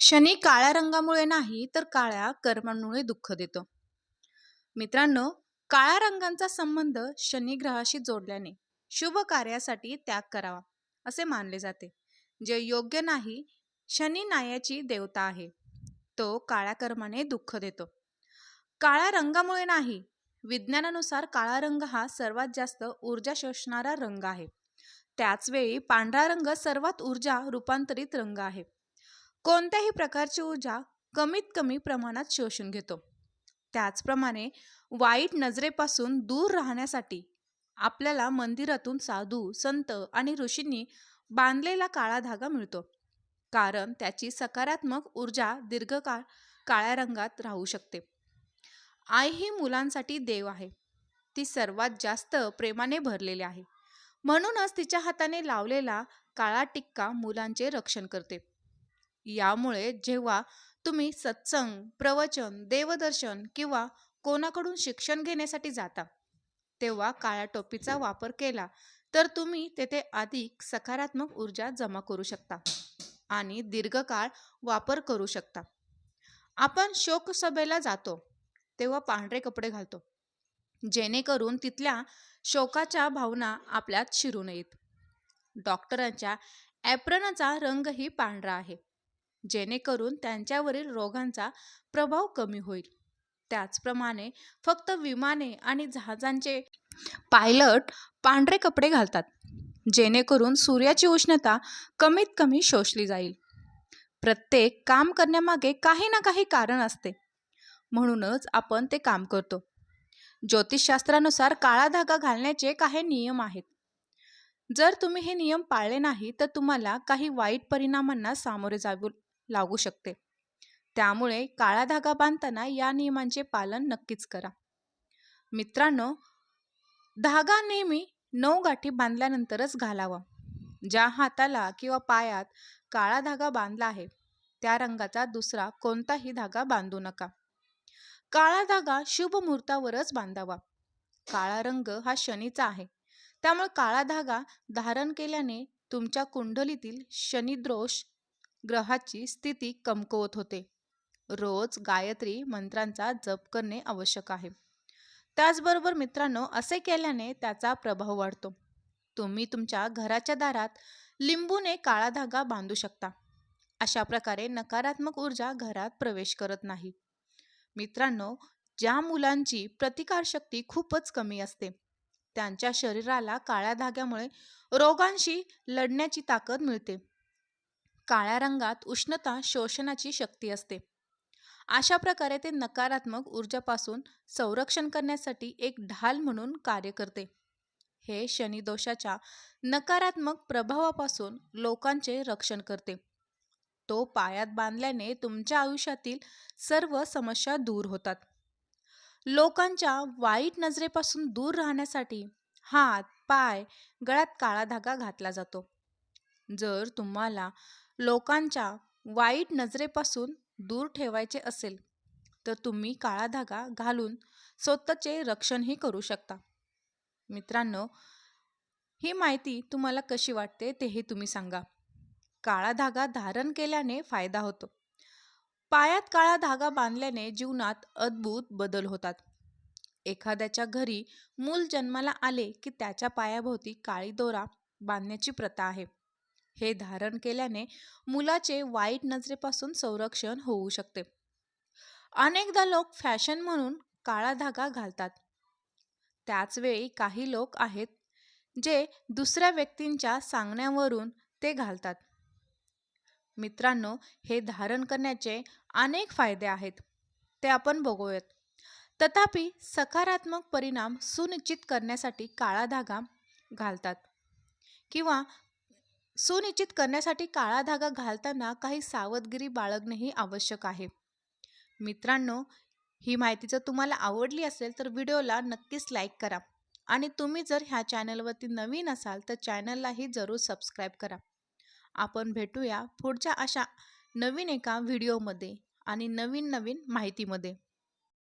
शनी काळ्या रंगामुळे नाही तर काळ्या कर्मांमुळे दुःख देतो. मित्रांनो काळ्या रंगांचा संबंध शनी ग्रहाशी जोडल्याने शुभ कार्यासाठी त्याग करावा असे मानले जाते. जे योग्य नाही शनी नायाची देवता आहे. तो काळ्या कर्माने दुःख देतो. काळ्या रंगामुळे नाही विज्ञानानुसार काळा रंग हा सर्वात जास्त ऊर्जा शोषणारा रंग आहे. त्याचवेळी पांढरा रंग सर्वात ऊर्जा रूपांतरित रंग आहे. कोणत्याही प्रकारची ऊर्जा कमीत कमी प्रमाणात शोषून घेतो. त्याचप्रमाणे वाईट नजरेपासून दूर राहण्यासाठी आपल्याला मंदिरातून साधू संत आणि ऋषींनी बांधलेला काळा धागा मिळतो. कारण त्याची सकारात्मक ऊर्जा दीर्घकाळ काळ्या रंगात राहू शकते. आई ही मुलांसाठी देव आहे. ती सर्वात जास्त प्रेमाने भरलेली आहे. म्हणूनच तिच्या हाताने लावलेला काळा टिक्का मुलांचे रक्षण करते. यामुळे जेव्हा तुम्ही सत्संग प्रवचन देवदर्शन किंवा कोणाकडून शिक्षण घेण्यासाठी जाता तेव्हा काळ्या टोपीचा वापर केला तर तुम्ही तेथे अधिक सकारात्मक ऊर्जा जमा करू शकता आणि दीर्घकाळ वापर करू शकता. आपण शोकसभेला जातो तेव्हा पांढरे कपडे घालतो जेणेकरून तिथल्या शोकाच्या भावना आपल्यात शिरू नयेत. डॉक्टरांच्या ॲप्रनचा रंगही पांढरा आहे. जेणेकरून त्यांच्यावरील रोगांचा प्रभाव कमी होईल. त्याचप्रमाणे फक्त विमाने आणि जहाजांचे पायलट पांढरे कपडे घालतात जेणेकरून सूर्याची उष्णता कमीत कमी शोषली जाईल. प्रत्येक काम करण्यामागे काही ना काही कारण असते. म्हणूनच आपण ते काम करतो. ज्योतिषशास्त्रानुसार काळा धागा घालण्याचे काही नियम आहेत. जर तुम्ही हे नियम पाळले नाही तर तुम्हाला काही वाईट परिणामांना सामोरे जावे लागू शकते. त्यामुळे काळा धागा बांधताना या नियमांचे पालन नक्कीच करा. मित्रांनो धागा नेहमी नऊ गाठी बांधल्यानंतरच घालावा. ज्या हाताला किंवा पायात काळा धागा बांधला आहे त्या रंगाचा दुसरा कोणताही धागा बांधू नका. काळा धागा शुभ मुहूर्तावरच बांधावा. काळा रंग हा शनीचा आहे. त्यामुळे काळा धागा धारण केल्याने तुमच्या कुंडलीतील शनिद्रोष ग्रहाची स्थिती कमकुवत होते. रोज गायत्री मंत्रांचा जप करणे आवश्यक आहे. त्याचबरोबर मित्रांनो असे केल्याने त्याचा प्रभाव वाढतो. तुम्ही तुमच्या घराच्या दारात लिंबूने काळा धागा बांधू शकता. अशा प्रकारे नकारात्मक ऊर्जा घरात प्रवेश करत नाही. मित्रांनो ज्या मुलांची प्रतिकारशक्ती खूपच कमी असते त्यांच्या शरीराला काळ्या धाग्यामुळे रोगांशी लढण्याची ताकद मिळते. काळ्या रंगात उष्णता शोषणाची शक्ती असते. अशा प्रकारे ते नकारात्मक ऊर्जापासून संरक्षण करण्यासाठी एक ढाल म्हणून कार्य करते. हे शनिदोषाच्या नकारात्मक प्रभावापासून लोकांचे रक्षण करते. तो पायात बांधल्याने तुमच्या आयुष्यातील सर्व समस्या दूर होतात. लोकांच्या वाईट नजरेपासून दूर राहण्यासाठी हात पाय गळ्यात काळा धागा घातला जातो. जर तुम्हाला लोकांच्या वाईट नजरेपासून दूर ठेवायचे असेल तर तुम्ही काळा धागा घालून स्वतःचे रक्षणही करू शकता. मित्रांनो ही माहिती तुम्हाला कशी वाटते तेही तुम्ही सांगा. काळा धागा धारण केल्याने फायदा होतो. पायात काळा धागा बांधल्याने जीवनात अद्भुत बदल होतात. एखाद्याच्या घरी मूल जन्माला आले की त्याच्या पायाभोवती काळी दोरा बांधण्याची प्रथा आहे. हे धारण केल्याने मुलाचे वाईट नजरेपासून संरक्षण होऊ शकते. अनेकदा लोक फॅशन म्हणून काळा धागा घालतात. त्याचवेळी काही लोक आहेत जे दुसऱ्या व्यक्तींच्या सांगण्यावरून ते घालतात. मित्रांनो हे धारण करण्याचे अनेक फायदे आहेत. ते आपण बघूयात. तथापि सकारात्मक परिणाम सुनिश्चित करण्यासाठी काळा धागा घालतात किंवा सुनिश्चित करण्यासाठी काळा धागा घालताना काही सावधगिरी बाळगणेही आवश्यक आहे. मित्रांनो ही माहिती जर तुम्हाला आवडली असेल तर व्हिडिओला नक्कीच लाईक करा आणि तुम्ही जर ह्या चॅनलवरती नवीन असाल तर चॅनललाही जरूर सबस्क्राईब करा. आपण भेटूया पुढच्या अशा नवीन एका व्हिडिओमध्ये आणि नवीन नवीन माहितीमध्ये.